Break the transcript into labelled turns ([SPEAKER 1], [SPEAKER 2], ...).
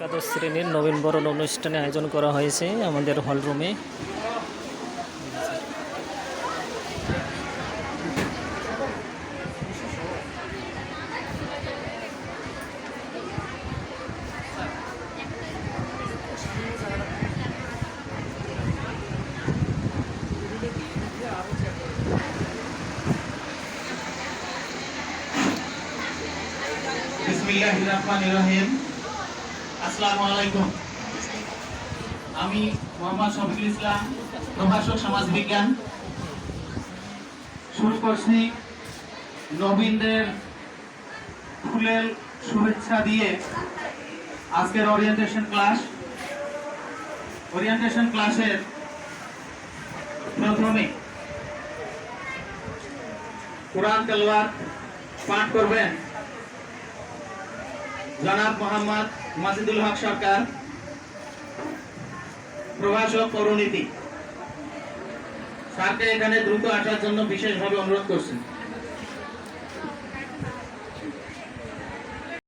[SPEAKER 1] একাদশ শ্রেণির নবীন বরণ অনুষ্ঠানে আয়োজন করা হয়েছে আমাদের হলরুমে
[SPEAKER 2] বিসমিল্লাহির রহমানির রহিম। আসসালামু আমি মোহাম্মদ শফিকুল ইসলাম, প্রভাষক সমাজ বিজ্ঞান। শুরু করছি নবীনদের ফুলের শুভেচ্ছা দিয়ে আজকের ওরিয়েন্টেশন ক্লাস ওরিয়েন্টেশন ক্লাসের প্রথমে কোরআন তেলাওয়াত পাঠ করবেন। জনাব মোহাম্মদ মাসিদুল হক সরকার, প্রভাষক পৌরনীতি স্যারকে এখানে দ্রুত আসার জন্য বিশেষভাবে অনুরোধ করছেন